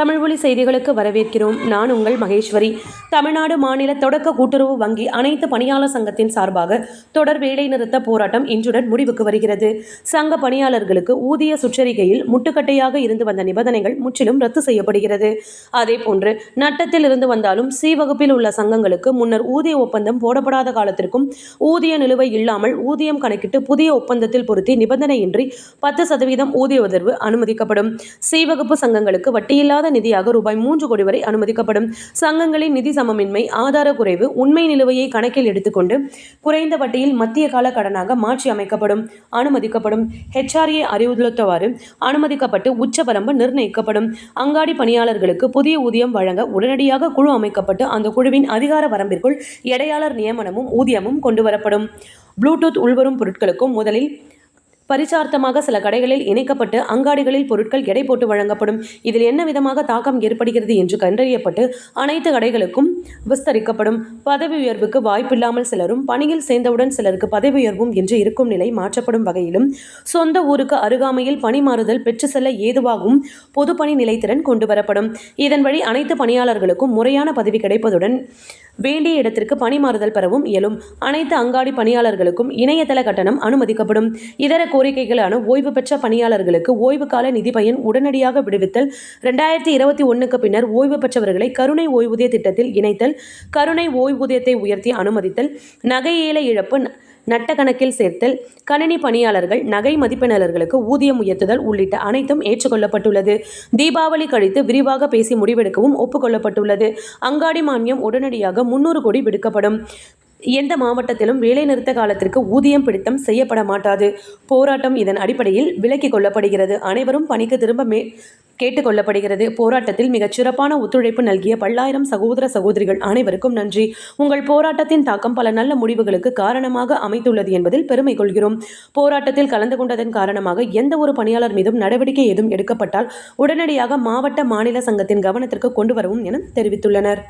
தமிழ் ஒளி செய்திகளுக்கு வரவேற்கிறோம். நான் உங்கள் மகேஸ்வரி. தமிழ்நாடு மாநில தொடக்க கூட்டுறவு வங்கி அனைத்து பணியாளர் சங்கத்தின் சார்பாக தொடர் வேலைநிறுத்த போராட்டம் இன்றுடன் முடிவுக்கு வருகிறது. சங்க பணியாளர்களுக்கு ஊதிய சுற்றறிக்கையில் முட்டுக்கட்டையாக இருந்து வந்த நிபந்தனைகள் முற்றிலும் ரத்து செய்யப்படுகிறது. அதேபோன்று நட்டத்தில் இருந்து வந்தாலும் சி வகுப்பில் உள்ள சங்கங்களுக்கு முன்னர் ஊதிய ஒப்பந்தம் போடப்படாத காலத்திற்கும் ஊதிய நிலுவை இல்லாமல் ஊதியம் கணக்கிட்டு புதிய ஒப்பந்தத்தில் பொருத்தி நிபந்தனையின்றி பத்து சதவீதம் ஊதிய உயர்வு அனுமதிக்கப்படும். சி வகுப்பு சங்கங்களுக்கு வட்டியில்லாத நிதியாக ரூபாய் மூன்று கோடி வரை அனுமதிக்கப்படும். சங்கங்களின் நிதி சமமின்மை ஆதார குறைவு உண்மை நிலுவையை கணக்கில் எடுத்துக்கொண்டு குறைந்த வட்டியில் மத்திய கால கடனாக மாற்றி அமைக்கப்படும். அனுமதிக்கப்படும். ஹெச்ஆர்ஏ அறிவுறுத்தவாறு அனுமதிக்கப்பட்டு உச்சவரம்பு நிர்ணயிக்கப்படும். அங்காடி பணியாளர்களுக்கு புதிய ஊதியம் வழங்க உடனடியாக குழு அமைக்கப்பட்டு அந்த குழுவின் அதிகார வரம்பிற்குள் எடையாளர் நியமனமும் ஊதியமும் கொண்டுவரப்படும். ப்ளூடூத் உள்வரும் பொருட்களுக்கும் முதலில் பரிச்சார்த்தமாக சில கடைகளில் இணைக்கப்பட்டு அங்காடிகளில் பொருட்கள் எடை போட்டு வழங்கப்படும். இதில் என்ன விதமாக தாக்கம் ஏற்படுகிறது என்று கண்டறியப்பட்டு அனைத்து கடைகளுக்கும் விஸ்தரிக்கப்படும். பதவி உயர்வுக்கு வாய்ப்பில்லாமல் சிலரும் பணியில் சேர்ந்தவுடன் சிலருக்கு பதவி உயர்வும் என்று இருக்கும் நிலை மாற்றப்படும் வகையிலும் சொந்த ஊருக்கு அருகாமையில் பணி மாறுதல் பெற்று செல்ல ஏதுவாகவும் பொதுப்பணி நிலைத்திறன் கொண்டுவரப்படும் இதன் வழி அனைத்து பணியாளர்களுக்கும் முறையான பதவி கிடைப்பதுடன் வேண்டிய இடத்திற்கு பணி மாறுதல் பெறவும் இயலும். அனைத்து அங்காடி பணியாளர்களுக்கும் இணையதள கட்டணம் அனுமதிக்கப்படும். இதர கோரிக்கைகளான ஓய்வு பெற்ற பணியாளர்களுக்கு ஓய்வு கால நிதி பயன் உடனடியாக விடுவித்தல் ரெண்டாயிரத்தி இருபத்தி ஒன்றுக்கு பின்னர் ஓய்வு பெற்றவர்களை கருணை ஓய்வூதிய திட்டத்தில் இணைத்தல் கருணை ஓய்வூதியத்தை உயர்த்தி அனுமதித்தல் நகை ஏல இழப்பு நட்ட கணக்கில் சேர்த்தல் கணினி பணியாளர்கள் நகை மதிப்பினர்களுக்கு ஊதியம் உயர்த்துதல் உள்ளிட்ட அனைத்தும் ஏற்றுக்கொள்ளப்பட்டுள்ளது. தீபாவளி கழித்து விரிவாக பேசி முடிவெடுக்கவும் ஒப்புக்கொள்ளப்பட்டுள்ளது. அங்காடி மானியம் உடனடியாக முன்னூறு கோடி விடுக்கப்படும். எந்த மாவட்டத்திலும் வேலைநிறுத்த காலத்திற்கு ஊதியம் பிடித்தம் செய்யப்பட மாட்டாது. போராட்டம் இதன் அடிப்படையில் விலக்கிக் கொள்ளப்படுகிறது. அனைவரும் பணிக்கு திரும்ப மே கேட்டுக்கொள்ளப்படுகிறது போராட்டத்தில் மிகச் சிறப்பான ஒத்துழைப்பு நல்கிய பல்லாயிரம் சகோதர சகோதரிகள் அனைவருக்கும் நன்றி. உங்கள் போராட்டத்தின் தாக்கம் பல நல்ல முடிவுகளுக்கு காரணமாக அமைத்துள்ளது என்பதில் பெருமை கொள்கிறோம். போராட்டத்தில் கலந்து கொண்டதன் காரணமாக எந்த ஒரு பணியாளர் மீதும் நடவடிக்கை ஏதும் எடுக்கப்பட்டால் உடனடியாக மாவட்ட மாநில சங்கத்தின் கவனத்திற்கு கொண்டு வரவும் என தெரிவித்துள்ளனர்.